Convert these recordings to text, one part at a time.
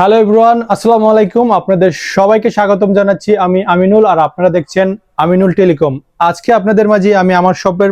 Hello everyone, আসসালামু আলাইকুম। আপনাদের সবাইকে স্বাগতম জানাচ্ছি আমি আমিনুল আর আপনারা দেখছেন আমিনুল টেলিকম। আজকে আপনাদের মাঝে আমি আমার শপের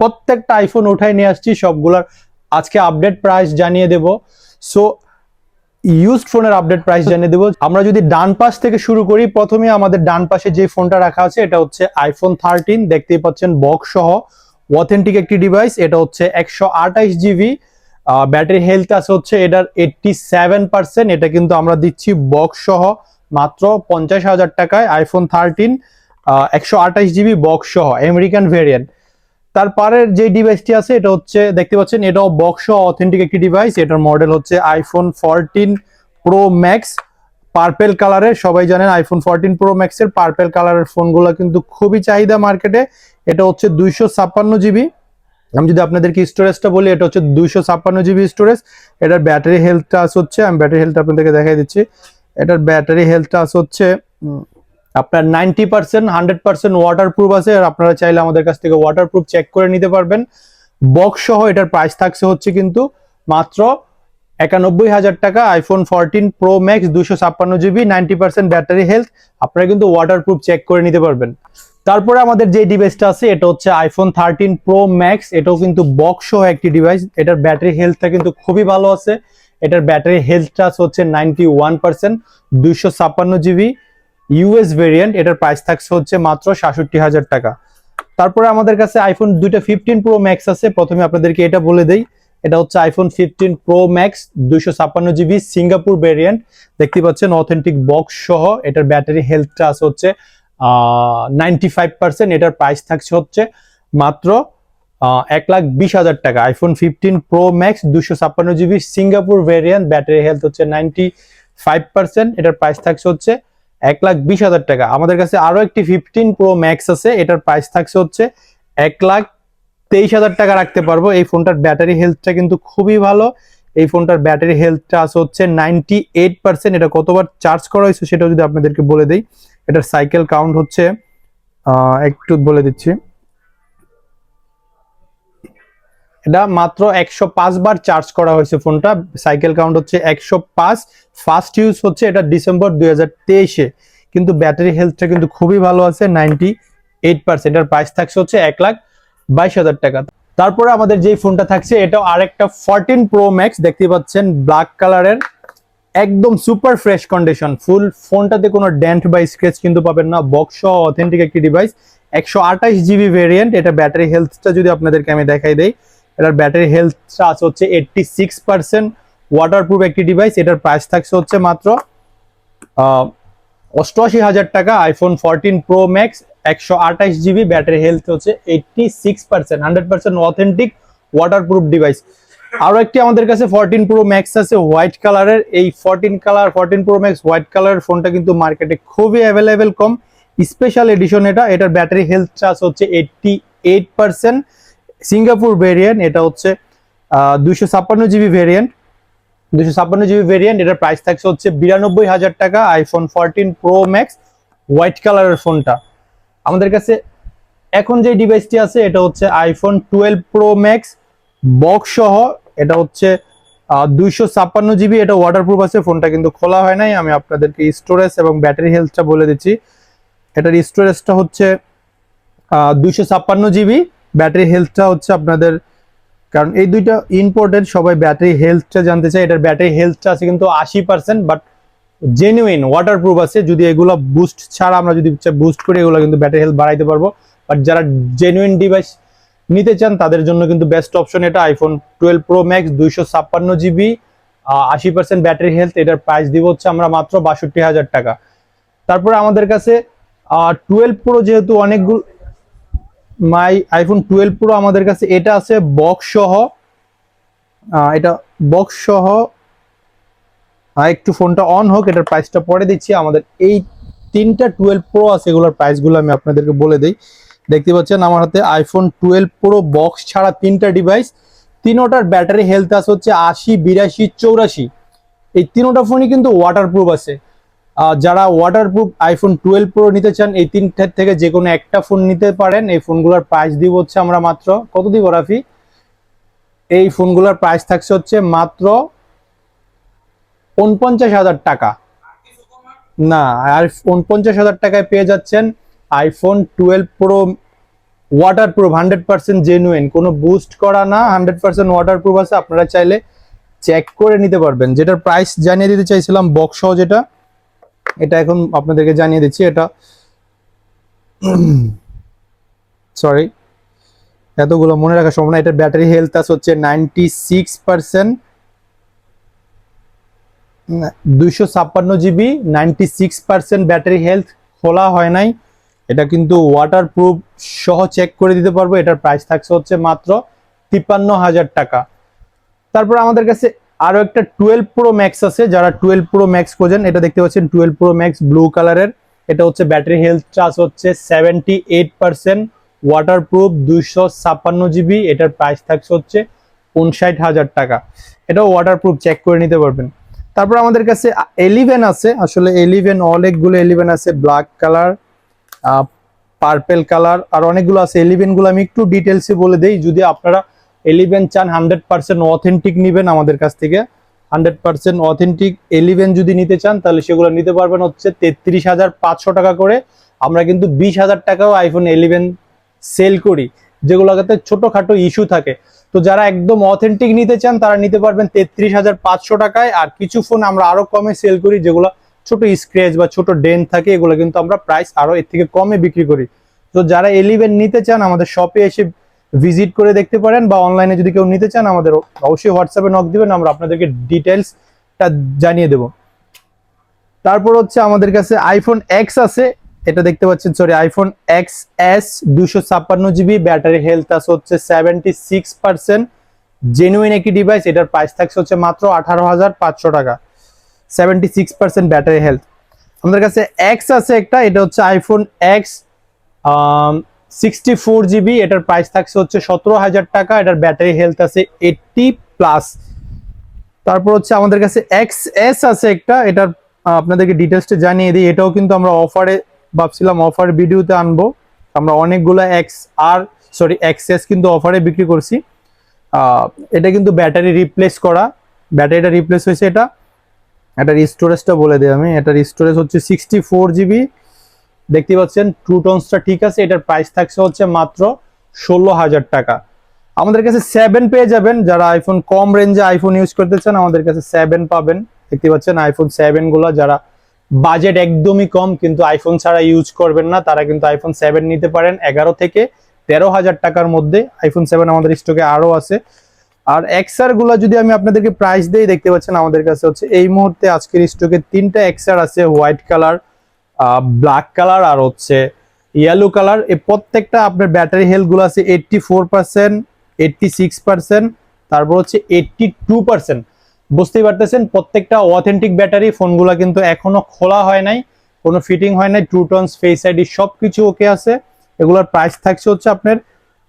প্রত্যেকটা আইফোন উঠাই নিয়ে আসছি, সবগুলার আজকে আপডেট প্রাইস জানিয়ে দেব। সো ইউজড ফোনের আপডেট প্রাইস জানিয়ে দেবো। আমরা যদি ডান পাশ থেকে শুরু করি, প্রথমে আমাদের ডান পাশে যে ফোনটা রাখা আছে, এটা হচ্ছে আইফোন থার্টিন দেখতেই পাচ্ছেন বক্স সহ অথেন্টিক একটি ডিভাইস এটা হচ্ছে একশো আঠাইশ জিবি ব্যাটারি হেলথ আছে হচ্ছে এটার এইটটি সেভেন পার্সেন্ট এটা কিন্তু আমরা দিচ্ছি বক্স সহ, মাত্র পঞ্চাশ হাজার টাকায় আইফোন থার্টিন একশো আঠাইশ জিবি বক্স সহ আমেরিকান ভেরিয়েন্ট তারপরের যে ডিভাইসটি আছে, এটা হচ্ছে, দেখতে পাচ্ছেন, এটাও বক্স সহ অথেন্টিক একটি ডিভাইস এটার মডেল হচ্ছে iPhone fourteen pro max purple কালারের সবাই জানেন আইফোন ফোরটিন প্রো ম্যাক্সের পার্পেল কালারের ফোনগুলো কিন্তু খুবই চাহিদা মার্কেটে এটা হচ্ছে দুইশো ছাপ্পান্ন জিবি আমি যদি আপনাদেরকে স্টোরেজটা বলি, এটা হচ্ছে দুইশো ছাপ্পান্ন জিবি স্টোরেজ এটার ব্যাটারি হেলথটা আছে হচ্ছে, আমি ব্যাটারি হেলথ আপনাদেরকে দেখাই দিচ্ছি। এটার ব্যাটারি হেলথটা আছে হচ্ছে আপনার ninety percent hundred percent water proof আছে। আর আপনারা চাইলে আমাদের কাছ থেকে ওয়াটার প্রুফ চেক করে নিতে পারবেন। বক্স সহ এটার প্রাইস থাকছে হচ্ছে কিন্তু মাত্র একানব্বই হাজার টাকা। আইফোন ফোরটিন প্রো ম্যাক্স দুশো ছাপ্পান্ন GB ninety percent battery health আপনারা কিন্তু ওয়াটার প্রুফ চেক করে নিতে পারবেন। তারপরে আমাদের যে ডিভাইসটা আছে, এটা হচ্ছে আইফোন থার্টিন প্রো ম্যাক্স এটাও কিন্তু বক্স সহ একটি ডিভাইস এটার ব্যাটারি হেলথটা কিন্তু খুবই ভালো আছে। এটার ব্যাটারি হেলথটা হচ্ছে নাইনটি ওয়ান পার্সেন্ট দুইশো ছাপ্পান্ন জিবি ইউএস ভেরিয়েন্ট এটার প্রাইস থাকছে হচ্ছে মাত্র সাতষট্টি হাজার টাকা। তারপরে আমাদের কাছে আইফোন দুইটা ফিফটিন প্রো ম্যাক্স আছে। প্রথমে আপনাদেরকে এটা বলে দেই। এটা হচ্ছে আইফোন ফিফটিন প্রো ম্যাক্স দুইশো ছাপ্পান্ন জিবি সিঙ্গাপুর ভেরিয়েন্ট দেখতে পাচ্ছেন অথেন্টিক বক্স সহ। এটার ব্যাটারি হেলথটা আছে হচ্ছে নাইনটি ফাইভ পার্সেন্ট এটার প্রাইস থাকছে হচ্ছে মাত্র এক লাখ বিশ হাজার টাকা। আইফোন ফিফটিন প্রো ম্যাক্স দুশো ছাপ্পান্ন GB Singapore variant battery health হচ্ছে নাইনটি ফাইভ পার্সেন্ট এটার প্রাইস থাকছে হচ্ছে এক লাখ বিশ হাজার টাকা। আমাদের কাছে আরও একটি ফিফটিন প্রো ম্যাক্স আছে, এটার প্রাইস থাকছে হচ্ছে এক লাখ তেইশ হাজার টাকা রাখতে পারব। এই ফোনটার ব্যাটারি হেলথটা কিন্তু খুবই ভালো। এই ফোনটার ব্যাটারি হেলথটা আছে হচ্ছে নাইনটি এইট পার্সেন্ট এটা কতবার চার্জ করা হয়েছে সেটাও যদি আপনাদেরকে বলে দিই। এটার সাইকেল কাউন্ট হচ্ছে একটু বলে দিচ্ছি। এটা মাত্র একশো পাঁচ বার চার্জ করা হয়েছে ফোনটা সাইকেল কাউন্ট হচ্ছে একশো পাঁচ। ফার্স্ট ইউজ হচ্ছে এটা ডিসেম্বর দুই তেইশে। কিন্তু ব্যাটারি হেলথটা কিন্তু খুবই ভালো আছে, নাইনটি এইট পার্সেন্ট। এর প্রাইস থাকছে হচ্ছে এক লাখ বাইশ হাজার টাকা। তারপরে আমাদের যেই ফোনটা থাকছে, এটাও আরেকটা ফোরটিন প্রো ম্যাক্স দেখতে পাচ্ছেন ব্ল্যাক কালারের একদম সুপার ফ্রেশ কন্ডিশন ফুল ফোনটাতে কোনো ডেন্ট বা স্ক্রেচ কিন্তু পাবেন না বক্স অথেন্টিক একটি ডিভাইস একশো আঠাশ জিবি ভেরিয়েন্ট এটা ব্যাটারি হেলথটা যদি আপনাদেরকে আমি দেখাই দেই, এটার ব্যাটারি হেলথটা আছে হচ্ছে এইটটি সিক্স পার্সেন্ট ওয়াটারপ্রুফ একটি ডিভাইস এটার প্রাইস থাকছে হচ্ছে মাত্র অষ্টআশি হাজার টাকা আইফোন ফোরটিন প্রো ম্যাক্স একশো আঠাশ জিবি ব্যাটারি হেলথ হচ্ছে eighty six percent hundred percent authentic waterproof device আরও একটি আমাদের কাছে ফোরটিন প্রো ম্যাক্স আছে হোয়াইট কালারের এই fourteen colour fourteen pro max white কালারের ফোনটা কিন্তু মার্কেটে খুবই অ্যাভেলেবেল কম। স্পেশাল এডিশন এটা, এটার ব্যাটারি হেলথ চার্জ হচ্ছে eighty eight percent Singapore variant এটা হচ্ছে দুইশো ছাপ্পান্ন জিবি ভেরিয়েন্ট দুইশো ছাপ্পান্ন জিবি ভেরিয়েন্ট এটার প্রাইস থাকছে হচ্ছে বিরানব্বই হাজার টাকা iPhone fourteen pro max white কালারের ফোনটা আমাদের কাছে এখন যে ডিভাইসটি আছে, এটা হচ্ছে iPhone twelve pro max box সহ এটা হচ্ছে দুইশো ছাপ্পান্ন জিবি, এটা ওয়াটারপ্রুফ আছে, ফোনটা কিন্তু খোলা হয় নাই। আমি আপনাদেরকে স্টোরেজ এবং ব্যাটারি হেলথটা বলে দিচ্ছি। এটার স্টোরেজটা হচ্ছে দুইশো ছাপ্পান্ন জিবি ব্যাটারি হেলথটা হচ্ছে আপনাদের, কারণ এই দুইটা ইম্পর্টেন্ট সবাই ব্যাটারি হেলথটা জানতে চায়। এটার ব্যাটারি হেলথটা আছে কিন্তু আশি পার্সেন্ট বাট জেনুইন ওয়াটারপ্রুফ আছে। যদি এগুলো বুস্ট ছাড়া আমরা যদি বুস্ট করি, এগুলো কিন্তু ব্যাটারি হেলথ বাড়াইতে পারব। বাট যারা জেনুইন ডিভাইস নিতে চান, তাদের জন্য কিন্তু বেস্ট অপশন এটা আইফোন টুয়েলভ প্রো ম্যাক্স দুইশো ছাপ্পান্ন জিবি আশি পার্সেন্ট ব্যাটারি হেলথ এটার প্রাইস দিব হচ্ছে আমরা মাত্র বাষট্টি হাজার টাকা। তারপরে আমাদের কাছে টুয়েলভ প্রো যেহেতু অনেকগুলো মাই আইফোন টুয়েলভ প্রো আমাদের কাছে, এটা আছে বক্স সহ এটা বক্স সহ একটু ফোনটা অন হোক, এটার প্রাইসটা পরে দিচ্ছি। আমাদের এই তিনটা টুয়েলভ প্রো আছে, এগুলোর প্রাইসগুলো আমি আপনাদেরকে বলে দিই। দেখতে পাচ্ছেন আমার হাতে আইফোন টুয়েলভ প্রো বক্স ছাড়া তিনটা ডিভাইস তিনোটার ব্যাটারি হেলথ আছে হচ্ছে আশি, বিরাশি, চৌরাশি। এই তিনোটা ফোনই কিন্তু ওয়াটারপ্রুফ আছে। যারা ওয়াটারপ্রুফ আইফোন টুয়েলভ প্রো নিতে চান, এই তিনটার থেকে যে কোনো একটা ফোন নিতে পারেন। এই ফোনগুলোর প্রাইস দিব হচ্ছে আমরা মাত্র, কত দিব রাফি? এই ফোনগুলোর প্রাইস থাকছে হচ্ছে মাত্র উনপঞ্চাশ হাজার টাকা। না, আর উনপঞ্চাশ হাজার টাকায় পেয়ে যাচ্ছেন iPhone twelve pro water proof hundred percent genuine কোনো বুস্ট করা না হান্ড্রেড পার্সেন্ট ওয়াটার প্রুফ আছে, আপনারা চাইলে চেক করে নিতে পারবেন। যেটার প্রাইস জানিয়ে দিতে চাইছিলাম বক্স সহ যেটা, এটা এখন আপনাদেরকে জানিয়ে দিচ্ছি, এটা সরি এতগুলো মনে রাখা সম্ভব না, এটার ব্যাটারি হেলথ আছে হচ্ছে নাইনটি সিক্স পার্সেন্ট দুইশো ছাপ্পান্ন GB ninety six percent battery health খোলা হয় নাই। এটা কিন্তু ওয়াটার প্রুফ সহ চেক করে দিতে পারব। এটার প্রাইস থাকছে হচ্ছে মাত্র তিপ্পান্ন হাজার টাকা। তারপর আমাদের কাছে আরও একটা টুয়েলভ প্রো ম্যাক্স আছে। যারা টুয়েলভ প্রো ম্যাক্স খোঁজেন, এটা দেখতে পাচ্ছেন টুয়েলভ প্রো ম্যাক্স ব্লু কালারের এটা হচ্ছে ব্যাটারি হেলথ চার্জ হচ্ছে seventy eight percent water proof দুইশো ছাপ্পান্ন জিবি। এটার প্রাইস থাকছে হচ্ছে উনষাট হাজার টাকা। এটাও ওয়াটার প্রুফ চেক করে নিতে পারবেন। তারপর আমাদের কাছে এলিভেন আছে। আসলে এলিভেন অনেকগুলো এলিভেন আছে ব্ল্যাক কালার পার্পেল কালার আর অনেকগুলো আছে। এলিভেনগুলো আমি একটু ডিটেলসে বলে দেই। যদি আপনারা এলিভেন চান হান্ড্রেড পার্সেন্ট অথেন্টিক নিবেন আমাদের কাছ থেকে। হান্ড্রেড পার্সেন্ট অথেন্টিক এলিভেন যদি নিতে চান, তাহলে সেগুলো নিতে পারবেন হচ্ছে তেত্রিশ হাজার পাঁচশো টাকা করে। আমরা কিন্তু বিশ হাজার টাকাও আইফোন এলিভেন সেল করি। যেগুলোতে ছোটোখাটো ইস্যু থাকে। তো যারা একদম অথেন্টিক নিতে চান, তারা নিতে পারবেন তেত্রিশ হাজার পাঁচশো টাকায়। আর কিছু ফোন আমরা আরও কমে সেল করি, যেগুলো ছোট স্ক্র্যাচ বা ছোট ডেন থাকে, এগুলো কিন্তু আমরা প্রাইস আরও এর থেকে কমে বিক্রি করি। তো যারা এলিভেন নিতে চান, আমাদের শপে এসে ভিজিট করে দেখতে পারেন বা অনলাইনে যদি কেউ নিতে চান, আমাদের অবশ্যই হোয়াটসঅ্যাপে নক দিবেন, আমরা আপনাদেরকে ডিটেলসটা জানিয়ে দেব। তারপর হচ্ছে আমাদের কাছে আইফোন এক্স আছে, এটা দেখতে পাচ্ছেন সরি আইফোন এক্স এস দুশো ছাপ্পান্ন জিবি ব্যাটারি হেলথ আছে হচ্ছে সেভেন্টি সিক্স পার্সেন্ট জেনুইন একটি ডিভাইস এটার প্রাইস থাকছে হচ্ছে মাত্র আঠারো হাজার পাঁচশো টাকা। Seventy six percent battery health. আমাদের কাছে এক্স আছে একটা, এটা হচ্ছে iPhone X sixty four GB এটার প্রাইস থাকছে হচ্ছে সতেরো হাজার টাকা, এটার ব্যাটারি হেলথ আছে এইটটি প্লাস তারপর হচ্ছে আমাদের কাছে এক্স এস আছে একটা, এটার আপনাদেরকে ডিটেলসটা জানিয়ে দিই, এটাও কিন্তু আমরা অফারে ভাবছিলাম অফার ভিডিওতে আনব। আমরা অনেকগুলো এক্স আর সরি এক্স এস কিন্তু অফারে বিক্রি করছি। এটা কিন্তু ব্যাটারি রিপ্লেস করা, ব্যাটারিটা রিপ্লেস হয়েছে এটা। এটার স্টোরেজটা বলে দিই আমি। এটার স্টোরেজ হচ্ছে সিক্সটি ফোর জিবি দেখতে পাচ্ছেন ট্রু টনসটা ঠিক আছে, এটার প্রাইস থাকছে হচ্ছে মাত্র ষোলো হাজার টাকা। আমাদের কাছে সেভেন পেয়ে যাবেন। যারা আইফোন কম রেঞ্জে আইফোন ইউজ করতে চান, আমাদের কাছে সেভেন পাবেন। দেখতে পাচ্ছেন আইফোন সেভেনগুলো যারা বাজেট একদমই কম, কিন্তু আইফোন ছাড়া ইউজ করবেন না, তারা কিন্তু আইফোন সেভেন নিতে পারেন। এগারো থেকে তেরো হাজার টাকার মধ্যে আইফোন সেভেন আমাদের স্টকে আরও আছে। আর এক্সআরগুলা যদি আমি আপনাদেরকে প্রাইস দেই দেখতে পাচ্ছেন, আমাদের কাছে হচ্ছে এই মুহূর্তে আজকের স্টকে তিনটা এক্সআর আছে হোয়াইট কালার ব্ল্যাক কালার আর হচ্ছে ইয়েলো কালার এই প্রত্যেকটা আপনার ব্যাটারি হেলথগুলো আছে eighty four percent eighty six percent তারপর হচ্ছে এইটটি টু পার্সেন্ট বুঝতেই পারতেছেন, প্রত্যেকটা অথেন্টিক ব্যাটারি ফোনগুলো কিন্তু এখনও খোলা হয় নাই, কোনো ফিটিং হয় নাই ট্রুটনস ফেস আইডি সব কিছু ওকে আছে। এগুলোর প্রাইস থাকছে হচ্ছে আপনার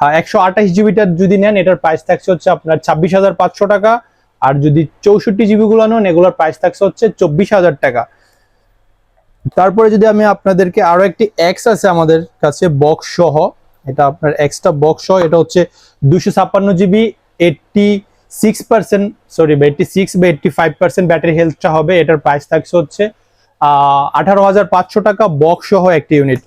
একশো আঠাশ জিবিটা যদি নেন, এটার প্রাইস থাকছে হচ্ছে আপনার ছাব্বিশ হাজার পাঁচশো টাকা। আর যদি চৌষট্টি জিবি গুলো নেন, এগুলোর প্রাইস থাকছে হচ্ছে চব্বিশ হাজার টাকা। তারপরে যদি আমি আপনাদেরকে আরও একটি এক্স আছে আমাদের কাছে বক্স সহ, এটা আপনার এক্সটা বক্স সহ, এটা হচ্ছে দুশো ছাপ্পান্ন GB eighty six percent sorry eighty six বা এইটটি ফাইভ পার্সেন্ট ব্যাটারি হেলথটা হবে। এটার প্রাইস থাকছে হচ্ছে আঠারো হাজার পাঁচশো টাকা বক্স সহ একটি ইউনিট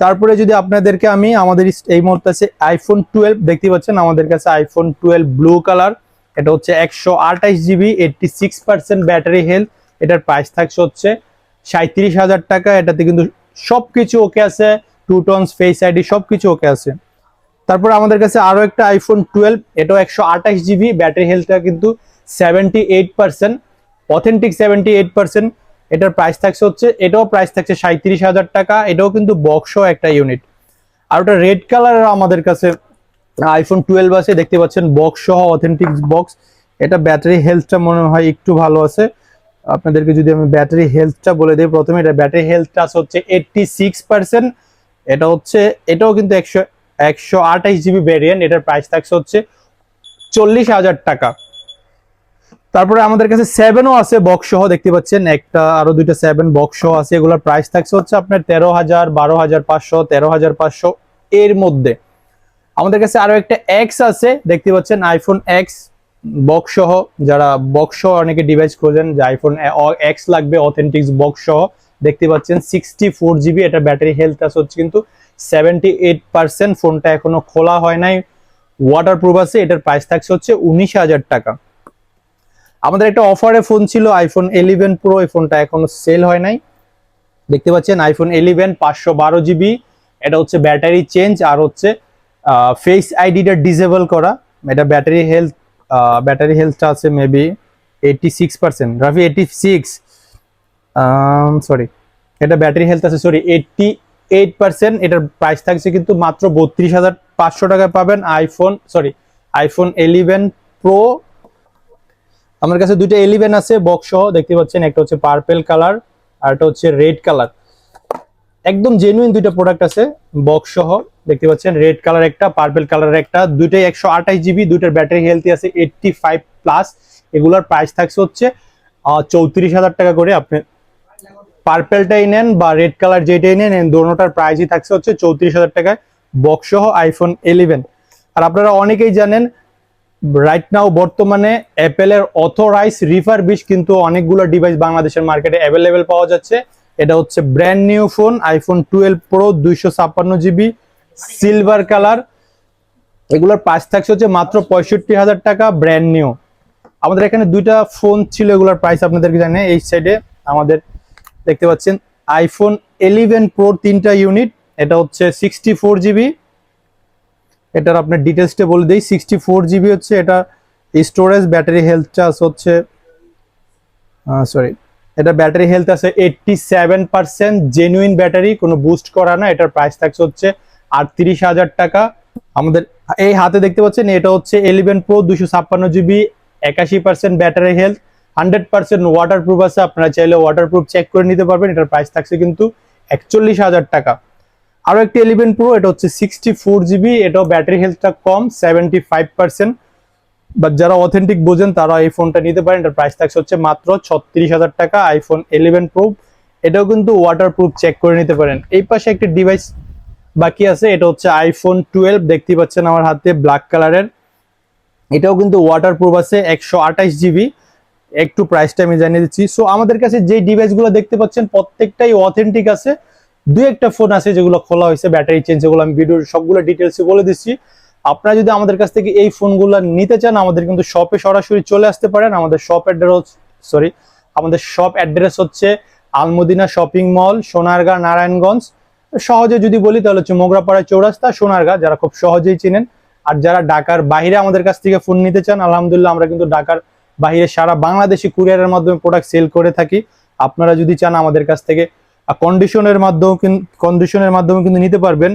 তারপরে যদি আপনাদেরকে আমি আমাদের এই মুহূর্তে আছে আইফোন টুয়েলভ দেখতে পাচ্ছেন? আমাদের কাছে আইফোন টুয়েলভ ব্লু কালার এটা হচ্ছে একশো আঠাশ GB eighty six percent battery health এটার প্রাইস থাকছে হচ্ছে সাঁত্রিশ হাজার টাকা। এটাতে কিন্তু সবকিছু ওকে আছে। টু টনস ফেস আইডি সবকিছু ওকে আছে। তারপর আমাদের কাছে আরও একটা আইফোন টুয়েলভ এটাও একশো আঠাশ জিবি ব্যাটারি হেলথটা কিন্তু seventy eight percent authentic seventy eight percent এটার প্রাইস থাকছে হচ্ছে, এটাও প্রাইস থাকছে সাঁত্রিশ হাজার টাকা, এটাও কিন্তু বক্সও একটা ইউনিট আর ওটা রেড কালারের আমাদের কাছে আইফোন টুয়েলভ আছে, দেখতে পাচ্ছেন বক্স সহ অথেন্টিক বক্স এটা ব্যাটারি হেলথটা মনে হয় একটু ভালো আছে। আপনাদেরকে যদি আমি ব্যাটারি হেলথটা বলে দিই প্রথমে, এটা ব্যাটারি হেলথটা আছে হচ্ছে এইটটি সিক্স পার্সেন্ট এটা হচ্ছে, এটাও কিন্তু একশো একশো আঠাশ জিবি ভ্যারিয়েন্ট এটার প্রাইস থাকছে হচ্ছে চল্লিশ হাজার টাকা। তারপরে আমাদের কাছে সেভেনও আছে বক্স সহ দেখতে পাচ্ছেন। একটা, আরও দুইটা সেভেন বক্স সহ আছে। এগুলোর প্রাইস থাকছে হচ্ছে আপনার তেরো হাজার, বারো হাজার পাঁচশো, তেরো হাজার পাঁচশো এর মধ্যে। আমাদের কাছে আরও একটা এক্স আছে, দেখতে পাচ্ছেন আইফোন এক্স বক্স সহ। যারা বক্স সহ অনেকে ডিভাইস খোঁজেন, যে আইফোন এক্স লাগবে অথেন্টিক্স বক্স সহ, দেখতে পাচ্ছেন সিক্সটি ফোর জিবি এটা ব্যাটারি হেলথ আছে হচ্ছে কিন্তু সেভেন্টি এইট পার্সেন্ট ফোনটা এখনও খোলা হয় নাই। ওয়াটার প্রুফ আছে, এটার প্রাইস থাকছে হচ্ছে উনিশ হাজার টাকা। আমাদের একটা অফারে ফোন ছিল আইফোন ইলেভেন প্রো এই ফোনটা এখনও সেল হয় নাই। দেখতে পাচ্ছেন আইফোন ইলেভেন পাঁচশো বারো জিবি এটা হচ্ছে ব্যাটারি চেঞ্জ আর হচ্ছে ফেস আইডিটা ডিসেবল করা। এটা ব্যাটারি হেলথ ব্যাটারি হেলথটা আছে মেবি এইটি সিক্স পার্সেন্ট রাফি এইটি সিক্স সরি এটা ব্যাটারি হেলথ আছে সরি এইটটি এইট পার্সেন্ট এটার প্রাইস থাকছে কিন্তু মাত্র বত্রিশ হাজার পাঁচশো টাকায় পাবেন iPhone sorry iPhone eleven pro আমার কাছে দুটো ইলেভেন আছে বক্স সহ। দেখতে পাচ্ছেন, একটা হচ্ছে পার্পেল কালার আর একটা হচ্ছে রেড কালার একদম জেনুইন দুইটা প্রোডাক্ট আছে বক্স সহ। দেখতে পাচ্ছেন রেড কালার একটা পার্পেল কালার একটা। দুইটাই একশো আঠাশ জিবি দুইটার ব্যাটারি হেলথি আছে এইটটি ফাইভ প্লাস এগুলোর প্রাইস থাকছে হচ্ছে চৌত্রিশ হাজার টাকা করে। আপনি পার্পেলটাই নেন বা রেড কালার যেটাই নেন দোনোটার প্রাইসই থাকছে হচ্ছে চৌত্রিশ হাজার টাকায়। বক্স সহ আইফোন ইলেভেন আর আপনারা অনেকেই জানেন রাইট নাও বর্তমানে অ্যাপেলের অথরাইজ রিফার বিশ কিন্তু অনেকগুলো ডিভাইস বাংলাদেশের মার্কেটে অ্যাভেলেবেল পাওয়া যাচ্ছে। এটা হচ্ছে brand new phone iPhone twelve pro দুইশো ছাপ্পান্ন জিবি সিলভার কালার এগুলোর প্রাইস থাকছে হচ্ছে মাত্র পঁয়ষট্টি হাজার টাকা ব্র্যান্ড নিউ আমাদের এখানে দুইটা ফোন ছিল, এগুলোর প্রাইস আপনাদেরকে জানে এই সাইডে আমাদের দেখতে পাচ্ছেন। আইফোন এলিভেন প্রো তিনটা ইউনিট এটা হচ্ছে সিক্সটি ফোর জিবি এটার আপনার ডিটেলসটা বলে দিই সিক্সটি ফোর জিবি হচ্ছে এটা স্টোরেজ ব্যাটারি হেলথ চার্জ হচ্ছে সরি এটা ব্যাটারি হেলথ আছে eighty seven percent genuine battery কোনো বুস্ট করা না, এটার প্রাইস থাকছে হচ্ছে আটত্রিশ হাজার টাকা। আমাদের এই হাতে দেখতে পাচ্ছেন, এটা হচ্ছে ইলেভেন প্রো দুশো ছাপ্পান্ন জিবি একাশি percent battery health hundred percent waterproof আছে, আপনারা চাইলে ওয়াটার প্রুফ চেক করে নিতে পারবেন, এটার প্রাইস থাকছে কিন্তু একচল্লিশ হাজার টাকা। আরও একটি ইলেভেন প্রো এটা হচ্ছে সিক্সটি ফোর জিবি এটাও ব্যাটারি হেলথটা কম সেভেন্টি ফাইভ পার্সেন্ট বাট যারা অথেন্টিক বোঝেন, তারা এই ফোনটা নিতে পারেন। এটার প্রাইস থাকছে হচ্ছে মাত্র ছত্রিশ হাজার টাকা আইফোন ইলেভেন প্রো এটাও কিন্তু ওয়াটার প্রুফ চেক করে নিতে পারেন। এই পাশে একটি ডিভাইস বাকি আছে, এটা হচ্ছে আইফোন টুয়েলভ দেখতে পাচ্ছেন আমার হাতে ব্ল্যাক কালারের এটাও কিন্তু ওয়াটার প্রুফ আছে, একশো আঠাশ জিবি একটু প্রাইসটা আমি জানিয়ে দিচ্ছি। সো আমাদের কাছে যে ডিভাইসগুলো দেখতে পাচ্ছেন, প্রত্যেকটাই অথেন্টিক আছে। দুই একটা ফোন আছে যেগুলো খোলা হয়েছে ব্যাটারি চেঞ্জ এগুলো আমি ভিডিওর সবগুলো ডিটেলসে বলে দিচ্ছি। আপনারা যদি আমাদের কাছ থেকে এই ফোনগুলো নিতে চান, আমাদের কিন্তু শপে সরাসরি চলে আসতে পারেন। আমাদের শপ অ্যাড্রেস সরি আমাদের শপ অ্যাড্রেস হচ্ছে আলমদিনা শপিং মল সোনারগাঁ, নারায়ণগঞ্জ। সহজে যদি বলি, তাহলে হচ্ছে মোগরাপাড়া চৌরাস্তা, সোনারগাঁ, যারা খুব সহজেই চিনেন। আর যারা ঢাকার বাইরে আমাদের কাছ থেকে ফোন নিতে চান, আলহামদুলিল্লাহ আমরা কিন্তু ঢাকার বাইরে সারা বাংলাদেশি কুরিয়ারের মাধ্যমে প্রোডাক্ট সেল করে থাকি। আপনারা যদি চান আমাদের কাছ থেকে কন্ডিশনের মাধ্যমে কন্ডিশনের মাধ্যমে কিন্তু নিতে পারবেন।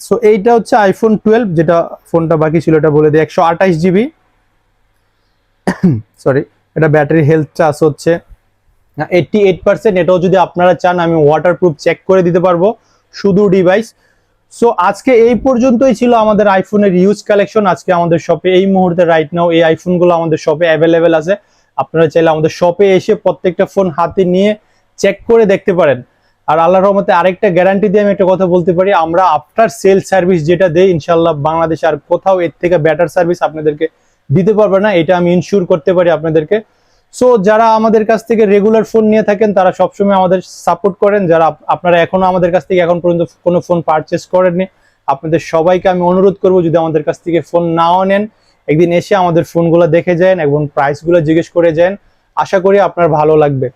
সো এইটা হচ্ছে আইফোন টুয়েলভ যেটা ফোনটা বাকি ছিল, এটা বলে দিই, একশো আঠাশ জিবি সরি এটা ব্যাটারি হেলথ চার্জ হচ্ছে। এইটটি এইট পার্সেন্ট এটাও যদি আপনারা চান, আমি ওয়াটারপ্রুফ চেক করে দিতে পারব, শুধু ডিভাইস সো আজকে এই পর্যন্তই ছিল আমাদের আইফোনের ইউজ কালেকশন আজকে আমাদের শপে এই মুহূর্তে রাইট নাও এই আইফোনগুলো আমাদের শপে অ্যাভেলেবেল আছে। আপনারা চাইলে আমাদের শপে এসে প্রত্যেকটা ফোন হাতে নিয়ে চেক করে দেখতে পারেন। আর আল্লাহর রহমতে আরেকটা গ্যারান্টি দিয়ে আমি একটা কথা বলতে পারি, আমরা আফটার সেল সার্ভিস যেটা দেই ইনশাল্লাহ বাংলাদেশে আর কোথাও এর থেকে বেটার সার্ভিস আপনাদেরকে দিতে পারবে না, এটা আমি ইনশিওর করতে পারি আপনাদেরকে। সো যারা আমাদের কাছ থেকে রেগুলার ফোন নিয়ে থাকেন, তারা সবসময় আমাদের সাপোর্ট করেন। যারা আপনারা এখনও আমাদের কাছ থেকে এখন পর্যন্ত কোনো ফোন পারচেস করেননি, আপনাদের সবাইকে আমি অনুরোধ করব যদি আমাদের কাছ থেকে ফোন নাও নেন, একদিন এসে আমাদের ফোনগুলো দেখে যান এবং প্রাইসগুলো জিজ্ঞেস করে যান। আশা করি আপনার ভালো লাগবে।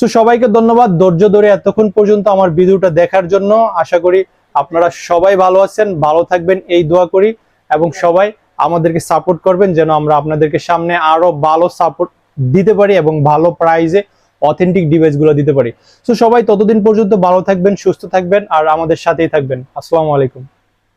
সো সবাইকে ধন্যবাদ। ধৈর্য ধরে এতক্ষণ পর্যন্ত আমার ভিডিওটা দেখার জন্য। আশা করি আপনারা সবাই ভালো আছেন, ভালো থাকবেন, এই দোয়া করি। এবং সবাই আমাদেরকে সাপোর্ট করবেন যেন আমরা আপনাদেরকে সামনে আরও ভালো সাপোর্ট দিতে পারি এবং ভালো প্রাইজে অথেন্টিক ডিভাইসগুলো দিতে পারি। সো সবাই ততদিন পর্যন্ত ভালো থাকবেন, সুস্থ থাকবেন, আর আমাদের সাথেই থাকবেন। আসসালামু আলাইকুম।